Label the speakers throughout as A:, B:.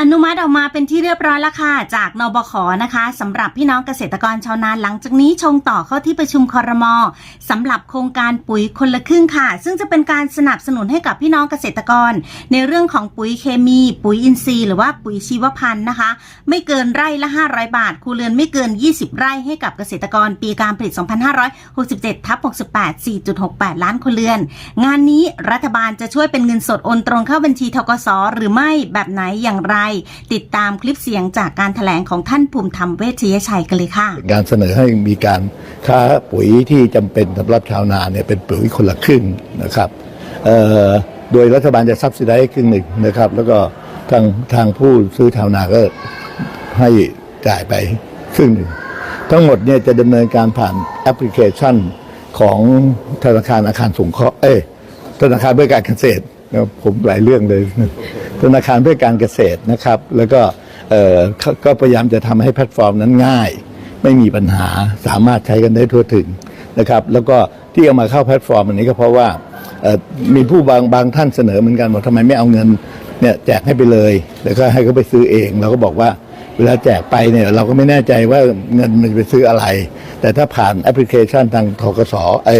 A: อนุมัติออกมาเป็นที่เรียบร้อยแล้วค่ะ จากนบขนะคะสำหรับพี่น้องเกษตรกรชาวนาหลังจากนี้ชงต่อเข้าที่ประชุมคอรมอสำหรับโครงการปุ๋ยคนละครึ่งค่ะ ซึ่งจะเป็นการสนับสนุนให้กับพี่น้องเกษตรกร ในเรื่องของปุ๋ยเคมี ปุ๋ยอินทรีย์หรือว่าปุ๋ยชีวพันธุ์นะคะ ไม่เกินไร่ละ 500 บาทคูเรือนไม่เกิน 20 ไร่ให้กับเกษตรกรปีการผลิต 2567ทับ68 4.68 ล้านครัวเรือน งานนี้รัฐบาลจะช่วยเป็นเงินสดโอนตรงเข้าบัญชีทกสหรือไม่แบบไหนอย่างไรติดตามคลิปเสียงจากการถแถลงของท่านภูมิธรรมเวชยชัยกันเลยค่ะ
B: การเสนอให้มีการค้าปุ๋ยที่จำเป็นสำหรับชาวนาเนี่ยเป็นปุ๋ยคนละครึ่งนะครับโดยรัฐบาลจะซับซิได้ครึ่งหนึ่งนะครับ แล้วก็ทางทางผู้ซื้อชาวนาก็ให้จ่ายไปครึ่งหนึ่งทั้งหมดเนี่ยจะดำเนินการผ่านแอปพลิเคชันของธนาคารอาคารสงเคราะห์เอ้ธนาคารเพื่อการเกษตร ผมหลายเรื่องเลย ธนาคารเพื่อการเกษตรนะครับ แล้วก็ก็พยายามจะทำให้แพลตฟอร์มนั้นง่าย ไม่มีปัญหาสามารถใช้กันได้ทั่วถึงนะครับ แล้วก็ที่เอามาเข้าแพลตฟอร์มอันนี้ก็เพราะว่ามีผู้บางบางท่านเสนอเหมือนกันบอกทำไมไม่เอาเงินเนี่ยแจกให้ไปเลย แล้วก็ให้เขาไปซื้อเองเราก็บอกว่าเวลาแจกไปเนี่ยเราก็ไม่แน่ใจว่าเงินมันไปซื้ออะไร แต่ถ้าผ่านแอปพลิเคชันทางทกสไอ้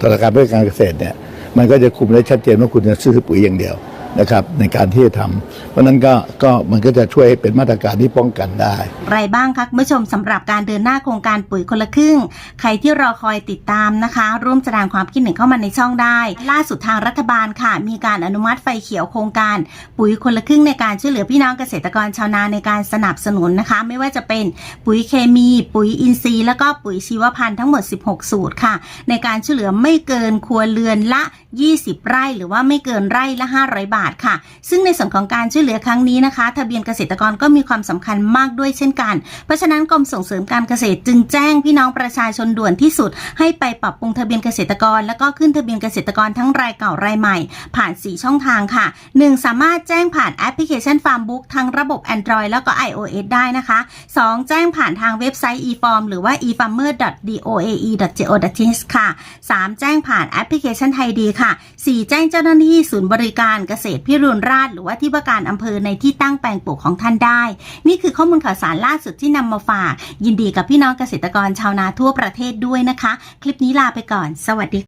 B: ธนาคารเพื่อการเกษตรเนี่ย มันก็จะคุมได้ชัดเจนว่าคุณจะซื้อปุ๋ยอย่างเดียว นะครับในการที่จะทำเพราะนั้นก็ก็มันก็จะช่วยเป็นมาตรการที่ป้องกันได้
A: ไรบ้างคะคุณผู้ชมสำหรับการเดินหน้าโครงการปุ๋ยคนละครึ่ง ใครที่รอคอยติดตามนะคะ ร่วมแสดงความคิดเห็นเข้ามาในช่องได้ ล่าสุดทางรัฐบาลค่ะ มีการอนุมัติไฟเขียวโครงการ ปุ๋ยคนละครึ่งในการช่วยเหลือพี่น้องเกษตรกรชาวนาในการสนับสนุนนะคะ ไม่ว่าจะเป็นปุ๋ยเคมี ปุ๋ยอินทรีย์แล้วก็ปุ๋ยชีวพันธุ์ทั้งหมด 16 สูตรค่ะ ในการช่วยเหลือไม่เกินครัวเรือนละ 20 ไร่ หรือว่าไม่เกินไร่ละ 500 บาทค่ะ ซึ่งในส่วนของการช่วยเหลือครั้งนี้นะคะ ทะเบียนเกษตรกรก็มีความสำคัญมากด้วยเช่นกัน เพราะฉะนั้นกรมส่งเสริมการเกษตรจึงแจ้งพี่น้องประชาชนด่วนที่สุด ให้ไปปรับปรุงทะเบียนเกษตรกร แล้วก็ขึ้นทะเบียนเกษตรกรทั้งรายเก่ารายใหม่ ผ่าน 4 ช่องทางค่ะ 1. สามารถแจ้งผ่านแอปพลิเคชัน Farmbook ทั้งระบบ Android แล้วก็ iOS ได้นะคะ 2. แจ้งผ่านทางเว็บไซต์ eForm หรือว่า efarmer.doae.go.th ค่ะ 3. แจ้งผ่านแอปพลิเคชันไทยดีค่ะ 4. แจ้งเจ้าหน้าที่ศูนย์บริการเกษตรพิรุณราชหรือว่าที่ว่าการอำเภอในที่ตั้งแปลงปลูกของท่านได้ นี่คือข้อมูลข่าวสารล่าสุดที่นำมาฝาก ยินดีกับพี่น้องเกษตรกรชาวนาทั่วประเทศด้วยนะคะ คลิปนี้ลาไปก่อน สวัสดี